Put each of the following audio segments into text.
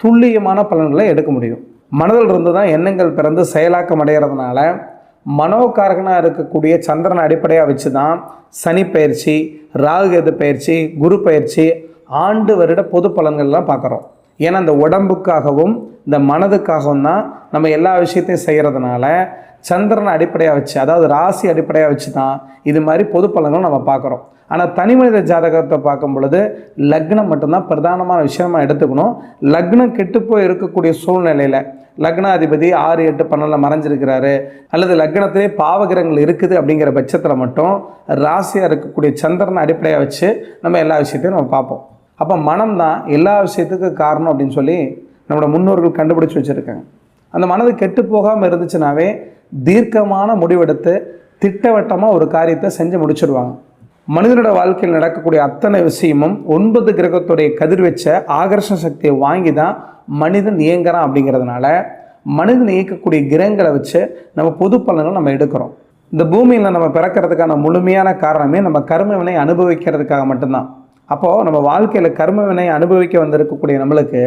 துல்லியமான பலன்களை எடுக்க முடியும். மனதில் இருந்து தான் எண்ணங்கள் பிறந்து செயலாக்கம் அடைகிறதுனால மனோகாரகனாக இருக்கக்கூடிய சந்திரனை அடிப்படையாக வச்சு தான் சனி பயிற்சி ராகுகேது பயிற்சி குரு பயிற்சி ஆண்டு வருட பொது பலன்கள்லாம் பார்க்குறோம். ஏன்னா இந்த உடம்புக்காகவும் இந்த மனதுக்காகவும் தான் நம்ம எல்லா விஷயத்தையும் செய்கிறதுனால சந்திரனை அடிப்படையாக வச்சு அதாவது ராசி அடிப்படையாக வச்சு தான் இது மாதிரி பொது பலன்கள் நம்ம பார்க்குறோம். ஆனால் தனி மனித ஜாதகத்தை பார்க்கும் பொழுது லக்னம் மட்டும்தான் பிரதானமான விஷயமா எடுத்துக்கணும். லக்னம் கெட்டுப்போய் இருக்கக்கூடிய சூழ்நிலையில் லக்னாதிபதி ஆறு எட்டு பன்னெண்டில் மறைஞ்சிருக்கிறாரு. அல்லது லக்னத்திலே பாவகிரகங்கள் இருக்குது அப்படிங்கிற பட்சத்தில் மட்டும் ராசியாக இருக்கக்கூடிய சந்திரனை அடிப்படையாக வச்சு நம்ம எல்லா விஷயத்தையும் நம்ம பார்ப்போம். அப்போ மனம் தான் எல்லா விஷயத்துக்கும் காரணம் அப்படின்னு சொல்லி நம்மளோட முன்னோர்கள் கண்டுபிடிச்சி வச்சுருக்காங்க. அந்த மனது கெட்டு போகாமல் இருந்துச்சுனாவே தீர்க்கமான முடிவெடுத்து திட்டவட்டமாக ஒரு காரியத்தை செஞ்சு முடிச்சிடுவாங்க மனிதனோட வாழ்க்கையில் நடக்கக்கூடிய அத்தனை விஷயமும் ஒன்பது கிரகத்துடைய கதிர்வச்ச ஆகர்ஷண சக்தியை வாங்கி தான் மனிதன் இயங்குறான் அப்படிங்கிறதுனால மனிதன் இயக்கக்கூடிய கிரகங்களை வச்சு நம்ம பொது பலன்கள் நம்ம எடுக்கிறோம். இந்த பூமியில் நம்ம பிறக்கிறதுக்கான முழுமையான காரணமே நம்ம கர்மவினை அனுபவிக்கிறதுக்காக மட்டும்தான். அப்போது நம்ம வாழ்க்கையில் கர்ம வினை அனுபவிக்க வந்திருக்கக்கூடிய நம்மளுக்கு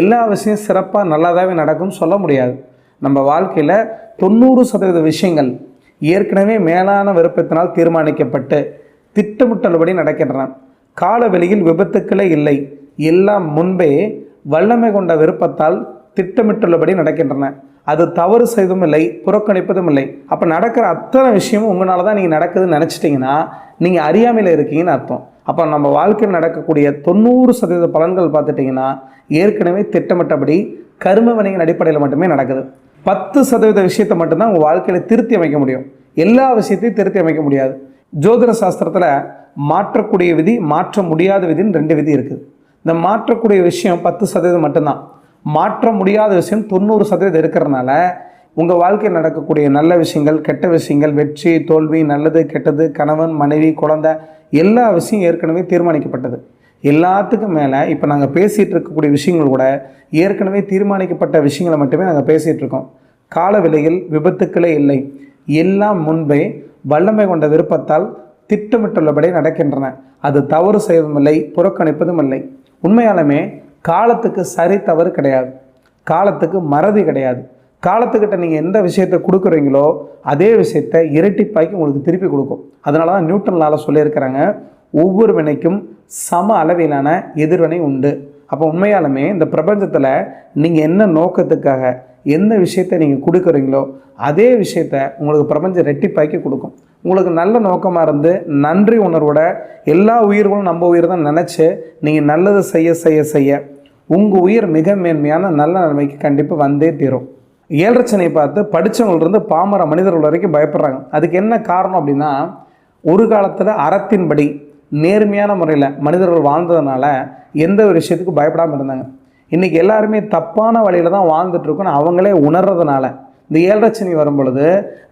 எல்லா விஷயம் சிறப்பாக நல்லதாகவே நடக்கும்னு சொல்ல முடியாது. நம்ம வாழ்க்கையில் தொண்ணூறு சதவீத விஷயங்கள் ஏற்கனவே மேலான விருப்பத்தினால் தீர்மானிக்கப்பட்டு திட்டமிட்டபடி நடக்கின்றன. காலவெளியில் விபத்துக்களே இல்லை. எல்லாம் முன்பே வல்லமை கொண்ட விருப்பத்தால் திட்டமிட்டுள்ளபடி நடக்கின்றன. அது தவறு செய்வதும் இல்லை புறக்கணிப்பதும் இல்லை. அப்போ நடக்கிற அத்தனை விஷயமும் உங்களால் தான் நீங்கள் நடக்குதுன்னு நினச்சிட்டிங்கன்னா நீங்கள் அறியாமையில் இருக்கீங்கன்னு அர்த்தம். அப்போ நம்ம வாழ்க்கையில் நடக்கக்கூடிய தொண்ணூறு சதவீத பலன்கள் பார்த்துட்டிங்கன்னா ஏற்கனவே திட்டமிட்டபடி கரும வினையின் அடிப்படையில் மட்டுமே நடக்குது. பத்து சதவீத விஷயத்தை மட்டும்தான் உங்கள் வாழ்க்கையில் திருத்தி அமைக்க முடியும். எல்லா விஷயத்தையும் திருத்தி அமைக்க முடியாது. ஜோதிட சாஸ்திரத்தில் மாற்றக்கூடிய விதி மாற்ற முடியாத விதின்னு ரெண்டு விதி இருக்குது. இந்த மாற்றக்கூடிய விஷயம் பத்து சதவீதம் மட்டும்தான். மாற்ற முடியாத விஷயம் தொண்ணூறு சதவீதம் இருக்கிறதுனால உங்கள் வாழ்க்கையில் நடக்கக்கூடிய நல்ல விஷயங்கள் கெட்ட விஷயங்கள் வெற்றி தோல்வி நல்லது கெட்டது கணவன் மனைவி குழந்தை எல்லா விஷயம் ஏற்கனவே தீர்மானிக்கப்பட்டது. எல்லாத்துக்கும் மேலே இப்போ நாங்கள் பேசிகிட்டு இருக்கக்கூடிய விஷயங்கள் கூட ஏற்கனவே தீர்மானிக்கப்பட்ட விஷயங்களை மட்டுமே நாங்கள் பேசிகிட்டு இருக்கோம். கால விலையில் விபத்துக்களே இல்லை. எல்லாம் முன்பே வல்லமை கொண்ட விருப்பத்தால் திட்டமிட்டுள்ளபடி நடக்கின்றன. அது தவறு செய்வதும் இல்லை புறக்கணிப்பதும் இல்லை. உண்மையாலுமே காலத்துக்கு சரி தவறு கிடையாது. காலத்துக்கு மறதி கிடையாது. காலத்துக்கிட்ட நீங்கள் எந்த விஷயத்தை கொடுக்குறீங்களோ அதே விஷயத்தை இரட்டிப்பாக்கி உங்களுக்கு திருப்பி கொடுக்கும். அதனால தான் நியூட்டன்லால் சொல்லியிருக்கிறாங்க ஒவ்வொரு வினைக்கும் சம அளவிலான எதிர்வினை உண்டு. அப்போ உண்மையாலுமே இந்த பிரபஞ்சத்தில் நீங்கள் என்ன நோக்கத்துக்காக எந்த விஷயத்தை நீங்கள் கொடுக்குறீங்களோ அதே விஷயத்த உங்களுக்கு பிரபஞ்சம் ரெட்டிப்பாக்கி கொடுக்கும். உங்களுக்கு நல்ல நோக்கமாக இருந்து நன்றி உணர்வோட எல்லா உயிர்களும் நம்ம உயிர் தான் நினச்சி நீங்கள் நல்லது செய்ய செய்ய செய்ய உங்கள் உயிர் மிக மேன்மையான நல்ல நிலைமைக்கு கண்டிப்பாக வந்தே தீரும். ஏழரச்சனையை பார்த்து படித்தவங்கள்ருந்து பாமர மனிதர்கள் வரைக்கும் பயப்படுறாங்க. அதுக்கு என்ன காரணம் அப்படின்னா ஒரு காலத்தில் அறத்தின்படி நேர்மையான முறையில் மனிதர்கள் வாழ்ந்ததுனால எந்த ஒரு விஷயத்துக்கும் பயப்படாமல் இருந்தாங்க. இன்றைக்கி எல்லாருமே தப்பான வழியில் தான் வாழ்ந்துட்டுருக்கோன்னு அவங்களே உணர்றதுனால இந்த ஏழரச்சனி வரும் பொழுது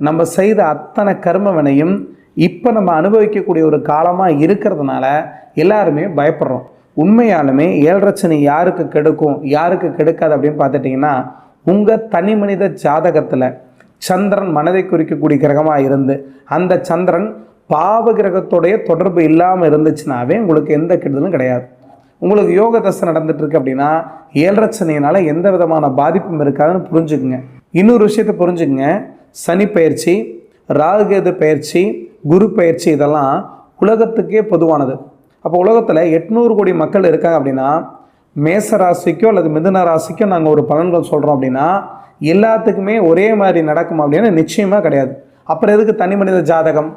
நம்ம செய்த அத்தனை கர்ம வினையும் இப்போ நம்ம அனுபவிக்கக்கூடிய ஒரு காலமாக இருக்கிறதுனால எல்லாருமே பயப்படுறோம். உண்மையாலுமே ஏழரச்சனி யாருக்கு கெடுக்கும் யாருக்கு கெடுக்காது அப்படின்னு பார்த்துட்டிங்கன்னா உங்கள் தனி மனித ஜாதகத்தில் சந்திரன் மனதை குறிக்கக்கூடிய கிரகமாக இருந்து அந்த சந்திரன் பாவ கிரகத்தோடைய தொடர்பு இல்லாமல் இருந்துச்சுனாவே உங்களுக்கு எந்த கெடுதலும் கிடையாது. உங்களுக்கு யோக தசை நடந்துட்டுருக்கு அப்படின்னா ஏழரச்சனையினால எந்த விதமான பாதிப்பும் இருக்காதுன்னு புரிஞ்சுக்குங்க. இன்னொரு விஷயத்தை புரிஞ்சுக்குங்க. சனி பயிற்சி ராகுகேது பயிற்சி குரு பயிற்சி இதெல்லாம் உலகத்துக்கே பொதுவானது. அப்போ உலகத்தில் எட்நூறு கோடி மக்கள் இருக்காங்க அப்படின்னா மேச ராசிக்கோ அல்லது மிதுன ராசிக்கோ நாங்கள் ஒரு பலன்கள் சொல்கிறோம் அப்படின்னா எல்லாத்துக்குமே ஒரே மாதிரி நடக்கும் அப்படின்னு நிச்சயமாக கிடையாது. அப்புறம் எதுக்கு தனி மனித ஜாதகம்?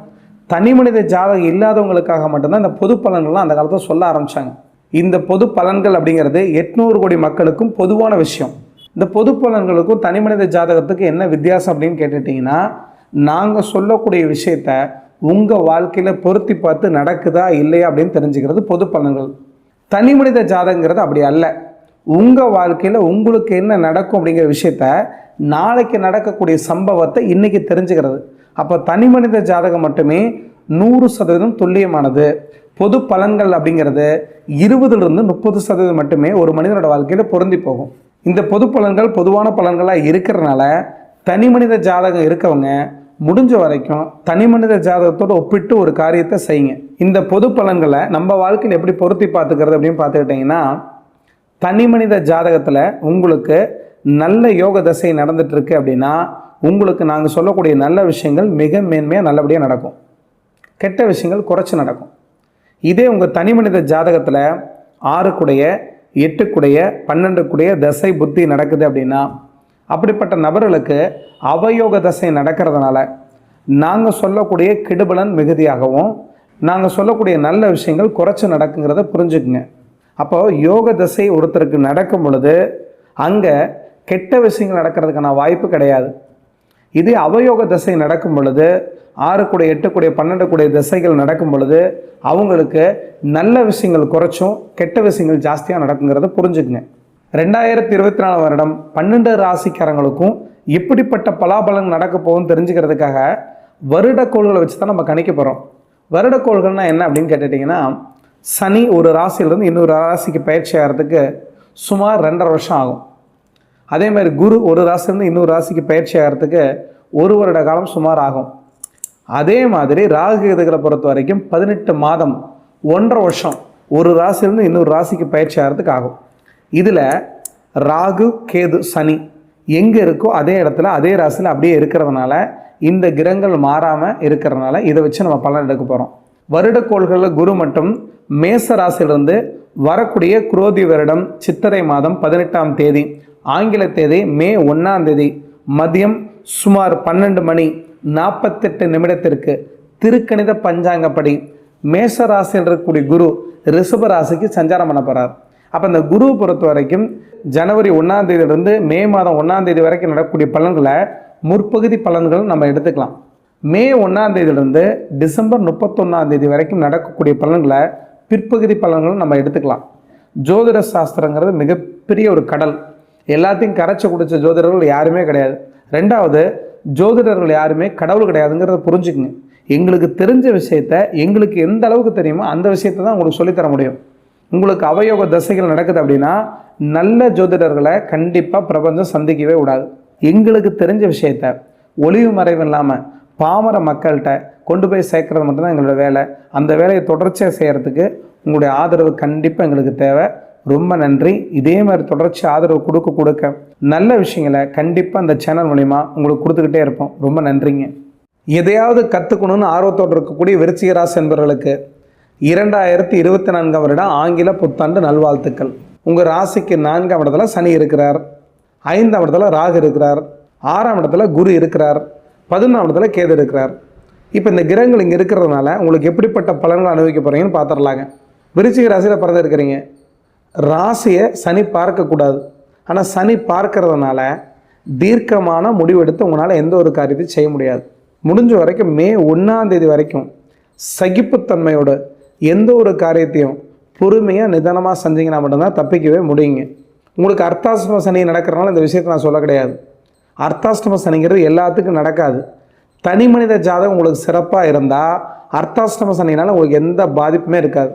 தனி மனித ஜாதகம் இல்லாதவங்களுக்காக மட்டும்தான் இந்த பொது பலன்கள்லாம் அந்த காலத்தில் சொல்ல ஆரம்பித்தாங்க இந்த பொது பலன்கள் அப்படிங்கிறது எட்நூறு கோடி மக்களுக்கும் பொதுவான விஷயம். இந்த பொது பலன்களுக்கும் தனி மனித ஜாதகத்துக்கு என்ன வித்தியாசம் அப்படின்னு கேட்டுட்டிங்கன்னா நாங்கள் சொல்லக்கூடிய விஷயத்த உங்கள் வாழ்க்கையில் பொருத்தி பார்த்து நடக்குதா இல்லையா அப்படின்னு தெரிஞ்சுக்கிறது பொது பலன்கள். தனி மனித ஜாதகங்கிறது அப்படி அல்ல. உங்கள் வாழ்க்கையில் உங்களுக்கு என்ன நடக்கும் அப்படிங்கிற விஷயத்த நாளைக்கு நடக்கக்கூடிய சம்பவத்தை இன்றைக்கி தெரிஞ்சுக்கிறது. அப்போ தனி மனித ஜாதகம் மட்டுமே நூறு சதவீதம் துல்லியமானது. பொது பலன்கள் அப்படிங்கிறது இருபதுலேருந்து முப்பது சதவீதம் மட்டுமே ஒரு மனிதனோட வாழ்க்கையில் பொருந்தி போகும். இந்த பொது பலன்கள் பொதுவான பலன்களாக இருக்கிறனால தனி மனித ஜாதகம் இருக்கவங்க முடிஞ்ச வரைக்கும் தனி மனித ஜாதகத்தோடு ஒப்பிட்டு ஒரு காரியத்தை செய்யுங்க. இந்த பொது பலன்களை நம்ம வாழ்க்கையில் எப்படி பொருத்தி பார்த்துக்கிறது அப்படின்னு பார்த்துக்கிட்டிங்கன்னா தனி மனித ஜாதகத்தில் உங்களுக்கு நல்ல யோக தசை நடந்துகிட்ருக்கு அப்படின்னா உங்களுக்கு நாங்கள் சொல்லக்கூடிய நல்ல விஷயங்கள் மிக மேன்மையாக நல்லபடியாக நடக்கும். கெட்ட விஷயங்கள் குறைச்சி நடக்கும். இதே உங்கள் தனி மனித ஜாதகத்தில் ஆறுக்குடைய எட்டுக்குடைய பன்னெண்டுக்குடைய தசை புத்தி நடக்குது அப்படின்னா அப்படிப்பட்ட நபர்களுக்கு அவயோக தசை நடக்கிறதுனால நாங்கள் சொல்லக்கூடிய கெடுபலன் மிகுதியாகவும் நாங்கள் சொல்லக்கூடிய நல்ல விஷயங்கள் குறைச்சி நடக்குங்கிறத புரிஞ்சுக்குங்க. அப்போது யோக தசை ஒருத்தருக்கு நடக்கும் பொழுது அங்கே கெட்ட விஷயங்கள் நடக்கிறதுக்கான வாய்ப்பு கிடையாது. இதே அவயோக தசை நடக்கும் பொழுது ஆறு கூட எட்டு கூட பன்னெண்டு கூட திசைகள் நடக்கும் பொழுது அவங்களுக்கு நல்ல விஷயங்கள் குறைச்சும் கெட்ட விஷயங்கள் ஜாஸ்தியாக நடக்குங்கிறத புரிஞ்சுக்குங்க. ரெண்டாயிரத்தி இருபத்தி நாலு வருடம் பன்னெண்டு ராசிக்காரங்களுக்கும் எப்படிப்பட்ட பலாபலன் நடக்க போகும்னு தெரிஞ்சுக்கிறதுக்காக வருட கோள்களை வச்சு தான் நம்ம கணிக்க போகிறோம் வருடக்கோள்கள்னால் என்ன அப்படின்னு கேட்டுட்டிங்கன்னா சனி ஒரு ராசியிலேருந்து இன்னொரு ராசிக்கு பயிற்சி ஆகிறதுக்கு சுமார் ரெண்டரை வருஷம் ஆகும். அதே மாதிரி குரு ஒரு ராசிலேருந்து இன்னொரு ராசிக்கு பயிற்சி ஆகிறதுக்கு ஒரு வருட காலம் சுமார் ஆகும். அதே மாதிரி ராகு கேதுகளை பொறுத்த வரைக்கும் பதினெட்டு மாதம் ஒன்றரை வருஷம் ஒரு ராசிலேருந்து இன்னொரு ராசிக்கு பயிற்சி ஆகிறதுக்கு ஆகும். இதில் ராகு கேது சனி எங்கே இருக்கோ அதே இடத்துல அதே ராசியில் அப்படியே இருக்கிறதுனால இந்த கிரகங்கள் மாறாமல் இருக்கிறனால இதை வச்சு நம்ம பலன் எடுக்க போகிறோம் வருடக்கோள்களில் குரு மட்டும் மேச ராசியிலிருந்து வரக்கூடிய குரோதி வருடம் சித்திரை மாதம் பதினெட்டாம் தேதி ஆங்கில தேதி மே ஒன்றாம் தேதி மதியம் சுமார் பன்னெண்டு மணி நாற்பத்தெட்டு நிமிடத்திற்கு திருக்கணித பஞ்சாங்கப்படி மேச ராசியில் இருக்கக்கூடிய குரு ரிஷப ராசிக்கு சஞ்சாரம் பண்ண போகிறார் அப்போ இந்த குரு பொறுத்த வரைக்கும் ஜனவரி ஒன்றாம் தேதியிலிருந்து மே மாதம் ஒன்றாம் தேதி வரைக்கும் நடக்கக்கூடிய பலன்களை முற்பகுதி பலன்கள் நம்ம எடுத்துக்கலாம். மே ஒன்றாம் தேதியிலிருந்து டிசம்பர் முப்பத்தொன்னாம் தேதி வரைக்கும் நடக்கக்கூடிய பலன்களை பிற்பகுதி பலன்களும் நம்ம எடுத்துக்கலாம். ஜோதிட சாஸ்திரங்கிறது மிகப்பெரிய ஒரு கடல். எல்லாத்தையும் கரைச்சி குடித்த ஜோதிடர்கள் யாருமே கிடையாது. ரெண்டாவது ஜோதிடர்கள் யாருமே கடவுள் கிடையாதுங்கிறத புரிஞ்சுக்குங்க. எங்களுக்கு தெரிஞ்ச விஷயத்த எங்களுக்கு எந்த அளவுக்கு தெரியுமோ அந்த விஷயத்தை தான் உங்களுக்கு சொல்லித்தர முடியும். உங்களுக்கு அவயோக தசைகள் நடக்குது அப்படின்னா நல்ல ஜோதிடர்களை கண்டிப்பாக பிரபஞ்சம் சந்திக்கவே விடாது எங்களுக்கு தெரிஞ்ச விஷயத்த ஒளிவு மறைவு இல்லாமல் பாமர மக்கள்கிட்ட கொண்டு போய் சேர்க்கறது மட்டும்தான் எங்களோட வேலை. அந்த வேலையை தொடர்ச்சியாக செய்கிறதுக்கு உங்களுடைய ஆதரவு கண்டிப்பாக எங்களுக்கு தேவை. ரொம்ப நன்றி. இதே மாதிரி தொடர்ச்சி ஆதரவு கொடுக்க கொடுக்க நல்ல விஷயங்களை கண்டிப்பாக அந்த சேனல் மூலிமா உங்களுக்கு கொடுத்துக்கிட்டே இருப்போம். ரொம்ப நன்றிங்க. எதையாவது கற்றுக்கணும்னு ஆர்வத்தோடு இருக்கக்கூடிய விருச்சிகராசி என்பவர்களுக்கு இரண்டாயிரத்தி இருபத்தி நான்காம் வருடம் ஆங்கில புத்தாண்டு நல்வாழ்த்துக்கள். உங்கள் ராசிக்கு நான்காம் இடத்துல சனி இருக்கிறார். ஐந்தாம் இடத்துல ராகு இருக்கிறார் ஆறாம் இடத்துல குரு இருக்கிறார் பதினொன்றாம் இடத்துல கேது இருக்கிறார். இப்போ இந்த கிரகங்கள் இங்கே இருக்கிறதுனால உங்களுக்கு எப்படிப்பட்ட பலன்கள் அனுபவிக்க போகிறீங்கன்னு பார்த்துடலாங்க விருச்சிக ராசியில் பிறந்திருக்கிறீங்க ராசியை சனி பார்க்கக்கூடாது ஆனால் சனி பார்க்கறதுனால தீர்க்கமான முடிவெடுத்து உங்களால் எந்த ஒரு காரியத்தையும் செய்ய முடியாது. முடிஞ்ச வரைக்கும் மே ஒன்றாந்தேதி வரைக்கும் சகிப்புத்தன்மையோடு எந்த ஒரு காரியத்தையும் பொறுமையாக நிதானமாக செஞ்சீங்கன்னா மட்டும்தான் தப்பிக்கவே முடியுங்க. உங்களுக்கு அர்த்தாஷ்டம சனி நடக்கிறனால இந்த விஷயத்தை நான் சொல்ல கிடையாது. அர்த்தாஷ்டம சனிங்கிறது எல்லாத்துக்கும் நடக்காது. தனி மனித ஜாதகம் உங்களுக்கு சிறப்பாக இருந்தால் அர்த்தாஷ்டம சனினால் உங்களுக்கு எந்த பாதிப்புமே இருக்காது.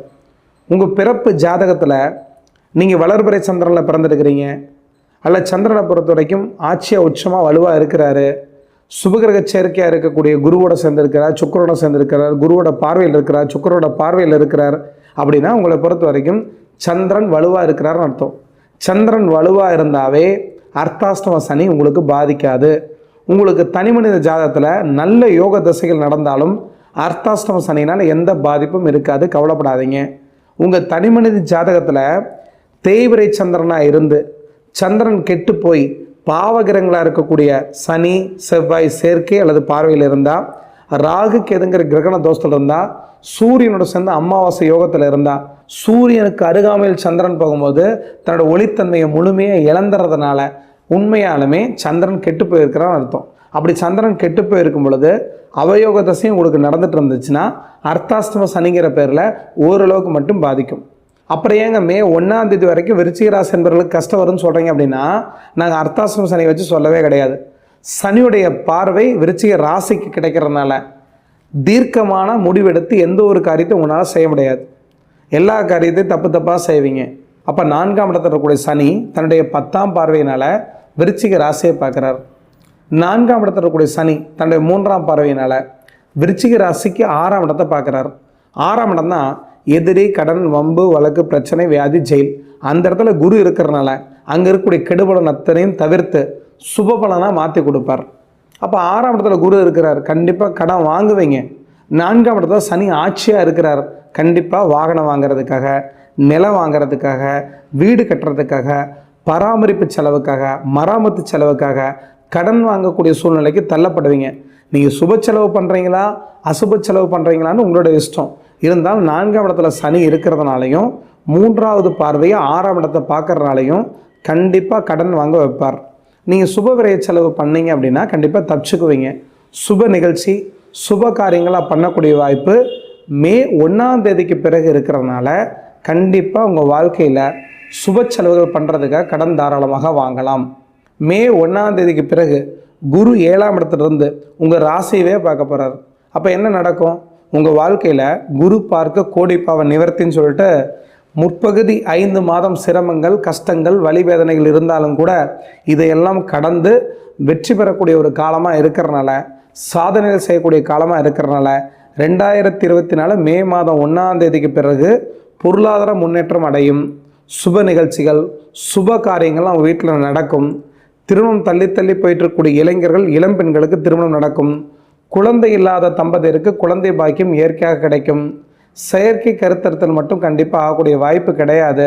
உங்கள் பிறப்பு ஜாதகத்தில் நீங்கள் வளர்பிறை சந்திரனில் பிறந்திருக்கிறீங்க. அல்ல சந்திரனை பொறுத்த வரைக்கும் ஆட்சியாக உச்சமாக வலுவாக இருக்கிறாரு. சுபகிரக சேர்க்கையாக இருக்கக்கூடிய குருவோட சேர்ந்திருக்கிறார் சுக்கரோட சேர்ந்திருக்கிறார் குருவோட பார்வையில் இருக்கிறார் சுக்கரோட பார்வையில் இருக்கிறார் அப்படின்னா உங்களை பொறுத்த வரைக்கும் சந்திரன் வலுவாக இருக்கிறாருன்னு அர்த்தம். சந்திரன் வலுவாக இருந்தாவே அர்த்தாஷ்டம சனி உங்களுக்கு பாதிக்காது. உங்களுக்கு தனி மனித ஜாதகத்தில் நல்ல யோக தசைகள் நடந்தாலும் அர்த்தாஷ்டம சனினால் எந்த பாதிப்பும் இருக்காது. கவலைப்படாதீங்க. உங்கள் தனி மனித ஜாதகத்தில் தேய்விரை சந்திரனாக இருந்து சந்திரன் கெட்டு போய் பாவகிரங்களாக இருக்கக்கூடிய சனி செவ்வாய் சேர்க்கை அல்லது பார்வையில் இருந்தால் ராகு கேதுங்கிற கிரகண தோஷத்தில் இருந்தால் சூரியனோட சேர்ந்து அமாவாசை யோகத்தில் இருந்தால் சூரியனுக்கு அருகாமையில் சந்திரன் போகும்போது தன்னோட ஒளித்தன்மையை முழுமையாக இழந்துறதுனால உண்மையாலுமே சந்திரன் கெட்டு போயிருக்கிறான்னு அர்த்தம். அப்படி சந்திரன் கெட்டு போயிருக்கும் பொழுது அவயோக தசையும் உங்களுக்கு நடந்துட்டு இருந்துச்சுன்னா அர்த்தாஷ்டம சனிங்கிற பேரில் ஓரளவுக்கு மட்டும் பாதிக்கும். அப்புறம் ஏங்க மே ஒன்றாம் தேதி வரைக்கும் விருச்சிகராசி என்பவர்களுக்கு கஷ்டம் வரும்னு சொல்கிறீங்க அப்படின்னா நாங்கள் அர்த்தாசிரம சனி வச்சு சொல்லவே கிடையாது. சனியுடைய பார்வை விருச்சிக ராசிக்கு கிடைக்கிறதுனால தீர்க்கமான முடிவெடுத்து எந்த ஒரு காரியத்தையும் உங்களால் செய்ய முடியாது. எல்லா காரியத்தையும் தப்பு தப்பாக செய்வீங்க. அப்போ நான்காம் இடத்துல இருக்கக்கூடிய சனி தன்னுடைய பத்தாம் பார்வையினால் விருச்சிக ராசியை பார்க்குறார். நான்காம் இடத்துல இருக்கக்கூடிய சனி தன்னுடைய மூன்றாம் பார்வையினால் விருச்சிக ராசிக்கு ஆறாம் இடத்தை பார்க்குறார். ஆறாம் இடம் தான் எதிரி கடன் வம்பு வழக்கு பிரச்சனை வியாதி ஜெயில். அந்த இடத்துல குரு இருக்கிறனால அங்கே இருக்கக்கூடிய கெடுபலன் அத்தனையும் தவிர்த்து சுபபலனாக மாற்றி கொடுப்பார். அப்போ ஆறாம் இடத்துல குரு இருக்கிறார். கண்டிப்பாக கடன் வாங்குவீங்க. நான்காம் இடத்துல சனி ஆட்சியாக இருக்கிறார். கண்டிப்பாக வாகனம் வாங்குறதுக்காக நிலம் வாங்குறதுக்காக வீடு கட்டுறதுக்காக பராமரிப்பு செலவுக்காக மராமத்து செலவுக்காக கடன் வாங்கக்கூடிய சூழ்நிலைக்கு தள்ளப்படுவீங்க. நீங்கள் சுப செலவு பண்ணுறீங்களா அசுப செலவு பண்ணுறீங்களான்னு உங்களோட இஷ்டம். இருந்தாலும் நான்காம் இடத்துல சனி இருக்கிறதுனாலையும் மூன்றாவது பார்வையை ஆறாம் இடத்தை பார்க்குறதுனாலையும் கண்டிப்பாக கடன் வாங்க வைப்பார். நீங்கள் சுப விரைய செலவு பண்ணீங்க அப்படின்னா கண்டிப்பாக தப்பிச்சுக்குவீங்க. சுப நிகழ்ச்சி சுப காரியங்களாக பண்ணக்கூடிய வாய்ப்பு மே ஒன்றாம் தேதிக்கு பிறகு இருக்கிறதுனால கண்டிப்பாக உங்கள் வாழ்க்கையில் சுப செலவுகள் பண்ணுறதுக்காக கடன் தாராளமாக வாங்கலாம். மே ஒன்றாம் தேதிக்கு பிறகு குரு ஏழாம் இடத்துலேருந்து உங்கள் ராசியவே பார்க்க போகிறார் அப்போ என்ன நடக்கும்? உங்கள் வாழ்க்கையில் குரு பார்க்க கோடி நிவர்த்தின்னு சொல்லிட்டு முற்பகுதி ஐந்து மாதம் சிரமங்கள் கஷ்டங்கள் வழிவேதனைகள் இருந்தாலும் கூட இதையெல்லாம் கடந்து வெற்றி பெறக்கூடிய ஒரு காலமாக இருக்கிறனால சாதனைகள் செய்யக்கூடிய காலமாக இருக்கிறனால ரெண்டாயிரத்தி இருபத்தி நாலு மே மாதம் ஒன்றாம் தேதிக்கு பிறகு பொருளாதார முன்னேற்றம் அடையும். சுப நிகழ்ச்சிகள் சுப காரியங்கள்லாம் அவங்க வீட்டில் நடக்கும். திருமணம் தள்ளி தள்ளி போயிட்டுருக்கக்கூடிய இளைஞர்கள் இளம் பெண்களுக்கு திருமணம் நடக்கும். குழந்தை இல்லாத தம்பதியருக்கு குழந்தை பாக்கியம் இயற்கையாக கிடைக்கும். செயற்கை கருத்தறுத்தல் மட்டும் கண்டிப்பாக ஆகக்கூடிய வாய்ப்பு கிடையாது.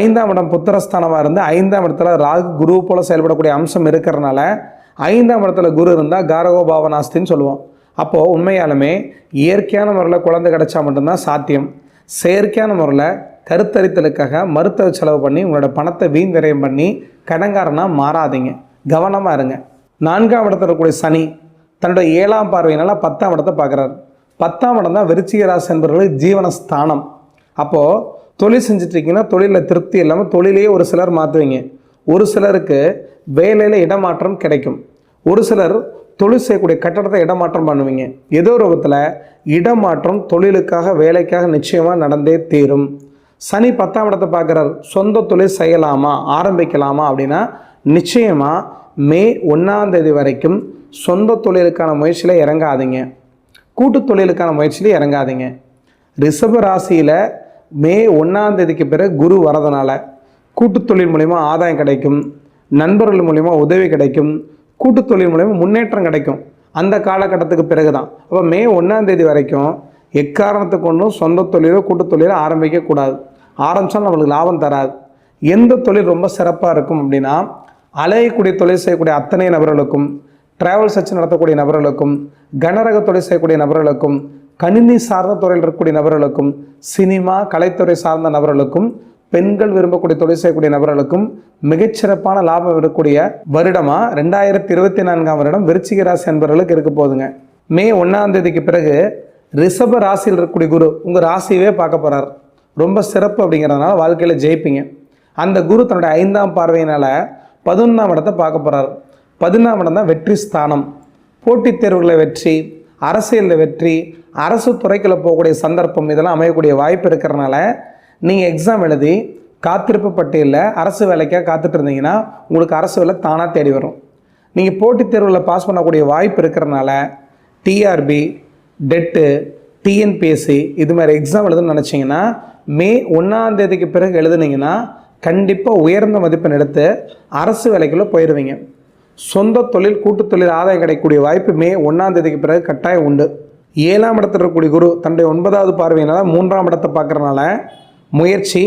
ஐந்தாம் இடம் புத்திரஸ்தானமாக இருந்து ஐந்தாம் இடத்துல ராகு குரு போல் செயல்படக்கூடிய அம்சம் இருக்கிறனால ஐந்தாம் இடத்துல குரு இருந்தால் காரகோ பாவனாஸ்தின்னு சொல்லுவோம். அப்போது உண்மையாலுமே இயற்கையான முறையில் குழந்தை கிடைச்சா மட்டும்தான் சாத்தியம். செயற்கையான முறையில் கருத்தரித்தலுக்காக மருத்துவ செலவு பண்ணி உங்களோட பணத்தை வீண் விரயம் பண்ணி கடங்காரனாக மாறாதீங்க. கவனமாக இருங்க. நான்காம் இடத்துல இருக்கக்கூடிய சனி தன்னுடைய ஏழாம் பார்வையினால் பத்தாம் இடத்தை பார்க்குறாரு. பத்தாம் இடம் தான் விருச்சிக ராசி என்பவர்களுக்கு ஜீவனஸ்தானம். அப்போது தொழில் செஞ்சிட்ருக்கீங்கன்னா தொழிலில் திருப்தி இல்லாமல் தொழிலையே ஒரு சிலர் மாற்றுவீங்க ஒரு சிலருக்கு வேலையில் இடமாற்றம் கிடைக்கும். ஒரு சிலர் தொழில் செய்யக்கூடிய கட்டடத்தை இடமாற்றம் பண்ணுவீங்க. ஏதோ ஒரு விதத்தில் இடமாற்றம் தொழிலுக்காக வேலைக்காக நிச்சயமாக நடந்தே தீரும். சனி பத்தாம் இடத்தை பார்க்குறார். சொந்த தொழில் செய்யலாமா? ஆரம்பிக்கலாமா? அப்படின்னா நிச்சயமாக மே ஒன்றாம் தேதி வரைக்கும் சொந்த தொழிலுக்கான முயற்சியில் இறங்காதீங்க. கூட்டு தொழிலுக்கான முயற்சியில் இறங்காதீங்க. ரிஷப ராசியில் மே ஒன்றாம் தேதிக்கு பிறகு குரு வரதுனால கூட்டு தொழில் மூலிமா ஆதாயம் கிடைக்கும் நண்பர்கள் மூலிமா உதவி கிடைக்கும் கூட்டு தொழில் மூலிமா முன்னேற்றம் கிடைக்கும். அந்த காலகட்டத்துக்கு பிறகு தான் அப்போ மே ஒன்றாம் தேதி வரைக்கும் எக்காரணத்தை கொண்டும் சொந்த தொழிலோ கூட்டு தொழிலோ ஆரம்பிக்கக்கூடாது ஆரம்பித்தாலும் நம்மளுக்கு லாபம் தராது. எந்த தொழில் ரொம்ப சிறப்பாக இருக்கும் அப்படின்னா அலையக்கூடிய தொழில் செய்யக்கூடிய அத்தனை நபர்களுக்கும் டிராவல் வச்சு நடத்தக்கூடிய நபர்களுக்கும் கனரக தொழில் செய்யக்கூடிய நபர்களுக்கும் கணினி சார்ந்த துறையில் இருக்கக்கூடிய நபர்களுக்கும் சினிமா கலைத்துறை சார்ந்த நபர்களுக்கும் பெண்கள் விரும்பக்கூடிய தொழில் செய்யக்கூடிய நபர்களுக்கும் மிகச்சிறப்பான லாபம் இருக்கக்கூடிய வருடமாக ரெண்டாயிரத்தி இருபத்தி நான்காம் வருடம் விருச்சிக ராசி என்பவர்களுக்கு இருக்க போகுதுங்க. மே ஒன்றாம் தேதிக்கு பிறகு ரிஷப ராசியில் இருக்கக்கூடிய குரு உங்கள் ராசியவே பார்க்க போகிறார் ரொம்ப சிறப்பு அப்படிங்கிறதுனால வாழ்க்கையில் ஜெயிப்பீங்க. அந்த குரு தன்னுடைய ஐந்தாம் பார்வையினால் பதினொன்றாம் இடத்தை பார்க்க போகிறார் பதினொன்றாம் இடம் தான் வெற்றி ஸ்தானம். போட்டித் தேர்வுகளில் வெற்றி அரசியலில் வெற்றி அரசு துறைக்குள்ளே போகக்கூடிய சந்தர்ப்பம் இதெல்லாம் அமையக்கூடிய வாய்ப்பு இருக்கிறனால நீங்கள் எக்ஸாம் எழுதி காத்திருப்பு பட்டியலில் அரசு வேலைக்காக காத்துட்டு இருந்தீங்கன்னா உங்களுக்கு அரசு வேலை தானாக தேடி வரும். நீங்கள் போட்டித் தேர்வில் பாஸ் பண்ணக்கூடிய வாய்ப்பு இருக்கிறனால டிஆர்பி டெட்டு டிஎன்பிஎஸ்சி இது மாதிரி எக்ஸாம் எழுதுன்னு நினச்சிங்கன்னா மே ஒன்றாம் தேதிக்கு பிறகு எழுதுனீங்கன்னா கண்டிப்பாக உயர்ந்த மதிப்பெண் எடுத்து அரசு வேலைக்குள்ளே போயிடுவீங்க சொந்த தொழில் கூட்டுத் தொழில் ஆதாயம் கிடைக்கக்கூடிய வாய்ப்பு மே ஒன்றாம் தேதிக்கு பிறகு கட்டாயம் உண்டு. ஏழாம் இடத்தில் இருக்கக்கூடிய குரு தன்னுடைய ஒன்பதாவது பார்வையினால் மூன்றாம் இடத்தை பார்க்குறனால முயற்சி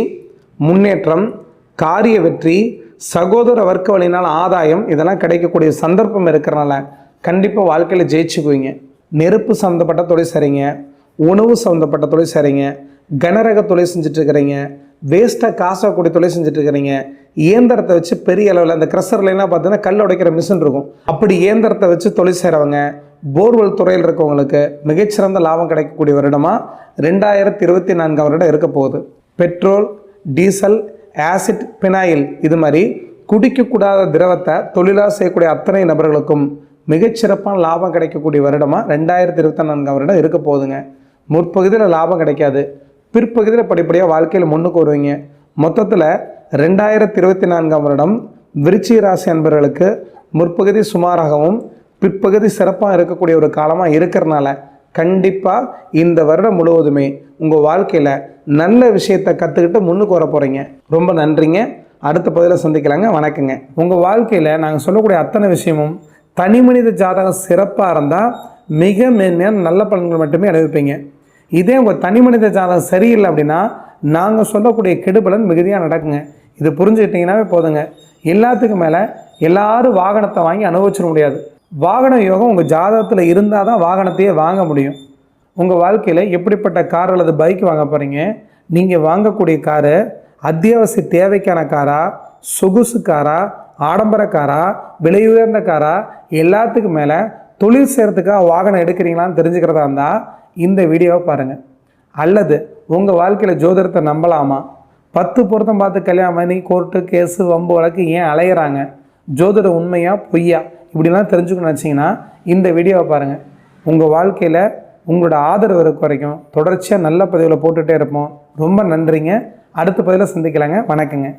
முன்னேற்றம் காரிய வெற்றி சகோதர வர்க்க வழியினால் ஆதாயம் இதெல்லாம் கிடைக்கக்கூடிய சந்தர்ப்பம் இருக்கிறனால கண்டிப்பாக வாழ்க்கையில் ஜெயிச்சுக்குவீங்க. நெருப்பு சம்மந்தப்பட்ட தொழில் சரிங்க உணவு சம்மந்தப்பட்ட தொழில் சரிங்க கனரக தொழில் செஞ்சுட்டு இருக்கிறீங்க வேஸ்ட்டாக காசாக கூடிய தொழில் செஞ்சுட்டு இருக்கிறீங்க இயந்திரத்தை வச்சு பெரிய அளவில் அந்த க்ரெஷர்லாம் பார்த்தீங்கன்னா கல் உடைக்கிற மிஷின் இருக்கும். அப்படி இயந்திரத்தை வச்சு தொழில் செய்கிறவங்க போர்வெல் துறையில் இருக்கவங்களுக்கு மிகச்சிறந்த லாபம் கிடைக்கக்கூடிய வருடமாக ரெண்டாயிரத்தி இருபத்தி நான்காம் வருடம் இருக்க போகுது. பெட்ரோல் டீசல் ஆசிட் பினாயில் இது மாதிரி குடிக்கக்கூடாத திரவத்தை தொழிலாக செய்யக்கூடிய அத்தனை நபர்களுக்கும் மிகச்சிறப்பான லாபம் கிடைக்கக்கூடிய வருடமாக ரெண்டாயிரத்தி இருபத்தி நான்காம் வருடம் இருக்க போகுதுங்க. முற்பகுதியில் லாபம் கிடைக்காது. பிற்பகுதியில் படிப்படியாக வாழ்க்கையில் முன்னுக்கு வருவீங்க. மொத்தத்தில் ரெண்டாயிரத்தி இருபத்தி நான்காம் வருடம் விருச்சி ராசி அன்பர்களுக்கு முற்பகுதி சுமாராகவும் பிற்பகுதி சிறப்பாக இருக்கக்கூடிய ஒரு காலமாக இருக்கிறனால கண்டிப்பாக இந்த வருடம் முழுவதுமே உங்கள் வாழ்க்கையில் நல்ல விஷயத்தை கற்றுக்கிட்டு முன்னுக்கு வர போகிறீங்க ரொம்ப நன்றிங்க. அடுத்த பகுதியில் சந்திக்கலாங்க. வணக்கங்க. உங்கள் வாழ்க்கையில் நாங்கள் சொல்லக்கூடிய அத்தனை விஷயமும் தனி மனித ஜாதகம் சிறப்பாக இருந்தால் மிக மேன்மையான நல்ல பலன்கள் மட்டுமே அனுபவிப்பீங்க இதே உங்கள் தனி மனித ஜாதகம் சரியில்லை அப்படின்னா நாங்கள் சொல்லக்கூடிய கெடுபலன் மிகுதியாக நடக்குங்க. இது புரிஞ்சுக்கிட்டிங்கன்னாவே போதுங்க. எல்லாத்துக்கும் மேலே எல்லாரும் வாகனத்தை வாங்கி அனுபவிச்சிட முடியாது. வாகன யோகம் உங்கள் ஜாதகத்தில் இருந்தால் தான் வாகனத்தையே வாங்க முடியும். உங்கள் வாழ்க்கையில் எப்படிப்பட்ட கார் அல்லது பைக் வாங்க போகிறீங்க நீங்கள் வாங்கக்கூடிய காரு அத்தியாவசிய தேவைக்கான காரா சொகுசு காரா ஆடம்பர காரா விலை உயர்ந்த காரா எல்லாத்துக்கும் மேலே தொழில் செய்கிறதுக்காக வாகனம் எடுக்கிறீங்களான்னு தெரிஞ்சுக்கிறதா இருந்தால் இந்த வீடியோவை பாருங்கள் அல்லது உங்கள் வாழ்க்கையில் ஜோதிடத்தை நம்பலாமா? பத்து பொருத்தம் பார்த்து கல்யாணம் பண்ணி கோர்ட்டு கேஸு வம்பு வழக்கு ஏன் அலையிறாங்க? ஜோதிடம் உண்மையா பொய்யா? இப்படிலாம் தெரிஞ்சுக்கணும்னு நினச்சிங்கன்னா இந்த வீடியோவை பாருங்கள் உங்கள் வாழ்க்கையில் உங்களோட ஆதரவு இருக்க வரைக்கும் தொடர்ச்சியாக நல்ல பதிவில் போட்டுகிட்டே இருப்போம். ரொம்ப நன்றிங்க. அடுத்த பதிவில் சந்திக்கலாங்க. வணக்கங்க.